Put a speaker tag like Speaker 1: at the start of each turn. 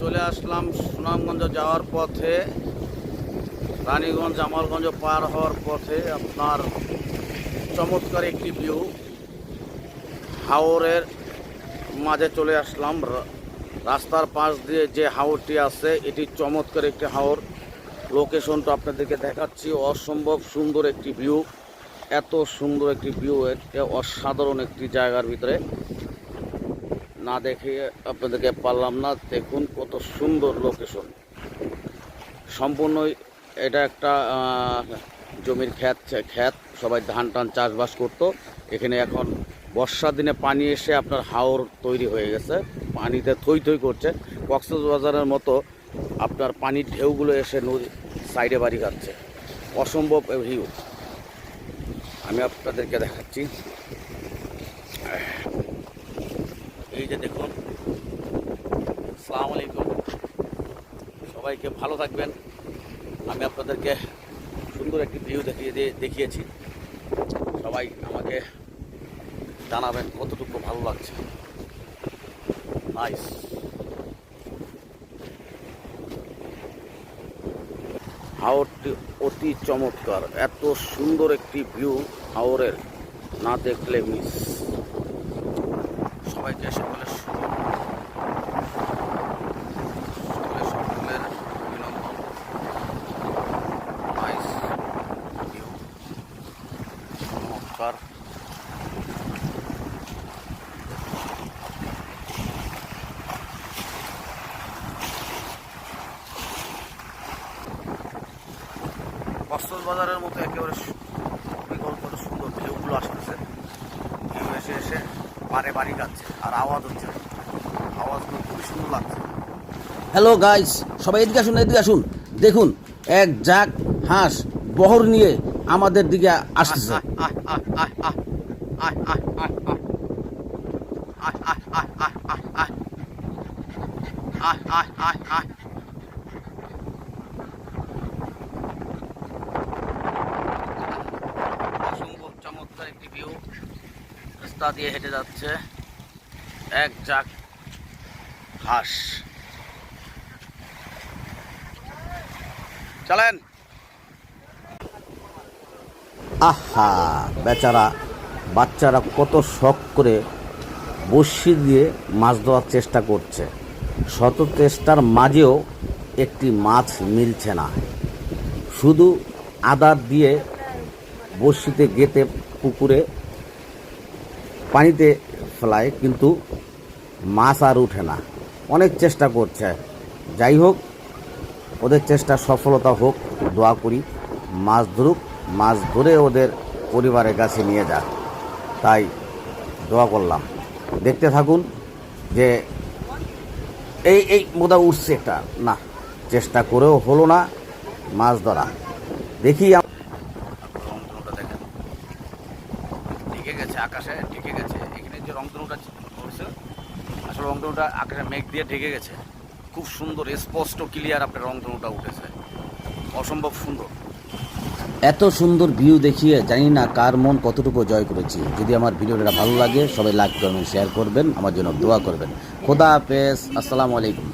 Speaker 1: চলে আসলাম সুনামগঞ্জ যাওয়ার পথে। রানীগঞ্জ, জামালগঞ্জ পার হওয়ার পথে আপনার চমৎকার একটি ভিউ হাওরের মাঝে চলে আসলাম। রাস্তার পাশ দিয়ে যে হাওরটি আছে, এটি চমৎকার একটি হাওর। লোকেশনটা আপনাদেরকে দেখাচ্ছি। অসম্ভব সুন্দর একটি ভিউ এত সুন্দর একটি ভিউ অসাধারণ একটি জায়গার ভিতরে। না দেখে আপনাদেরকে পারলাম না। দেখুন কত সুন্দর লোকেশন সম্পূর্ণই এটা একটা জমির খ্যাত খ্যাত সবাই ধান টান চাষবাস করতো। এখানে এখন বর্ষার দিনে পানি এসে আপনার হাওর তৈরি হয়ে গেছে। পানিতে থই থই করছে। কক্সবাজারের মতো আপনার পানির ঢেউগুলো এসে নদী সাইডে বাড়ি খাচ্ছে। অসম্ভব ভিউ আমি আপনাদেরকে দেখাচ্ছি। এই যে দেখুন সালাম আলাইকুম সবাইকে ভালো থাকবেন। আমি আপনাদেরকে সুন্দর একটি ভিউ দেখিয়ে দিয়ে, দেখিয়েছি। সবাই আমাকে জানাবেন কতটুকু ভালো লাগছে। নাইস হাওরটি অতি চমৎকার। এত সুন্দর একটি ভিউ হাওরের। না দেখলে মিস সবাইকে সকলের সকলের অভিনন্দন। নাইস ভিউ চমৎকার বাজারের মতো একেবারে বিকল্প সুন্দর ভিউগুলো আসতেছে। ভিউ এসে এসে বারে বাড়ি যাচ্ছে আর আওয়াজ হচ্ছে আওয়াজগুলো খুবই সুন্দর লাগছে
Speaker 2: হ্যালো গাইস সবাই এদিকে আসুন এদিকে আসুন দেখুন এক জাক হাঁস বহর নিয়ে আমাদের দিকে
Speaker 1: আসছে চমৎকার একটি ভিউ রাস্তা দিয়ে হেঁটে যাচ্ছে। এক জাক হাঁস। চলেন।
Speaker 2: আহা, বেচারা, বাচ্চারা কত শখ করে বড়শি দিয়ে মাছ ধরার চেষ্টা করছে। শত চেষ্টার মাঝেও একটি মাছ মিলছে না। শুধু আদার দিয়ে বড়শিতে গেতে পুকুরে পানিতে ফেলায়, কিন্তু মাছ আর উঠে না। অনেক চেষ্টা করছে। যাই হোক, ওদের চেষ্টা সফলতা হোক, দোয়া করি। মাছ ধরুক, মাছ ধরে ওদের পরিবারের কাছে নিয়ে যাক। তাই দোয়া করলাম। দেখতে থাকুন যে এই এই মোদা উঠছে একটা। না, চেষ্টা করেও হলো না মাছ ধরা। দেখি আম-
Speaker 1: রংধনুটা দেখেন ঢেকে গেছে, আকাশে ঢেকে গেছে। এখানে যে রংধনুটা হয়েছে আসলে রংধনুটা আকাশে মেঘ দিয়ে ঢেকে গেছে। খুব সুন্দর, স্পষ্ট ক্লিয়ার আপনার রংধনুটা উঠেছে। অসম্ভব সুন্দর।
Speaker 2: এত সুন্দর ভিউ দেখিয়ে জানি না কার মন কতটুকু জয় করেছি। যদি আমার ভিডিওটা ভালো লাগে, সবাই লাইক করবেন শেয়ার করবেন। আমার জন্য দোয়া করবেন। খোদা হাফেজ, আসসালামু আলাইকুম।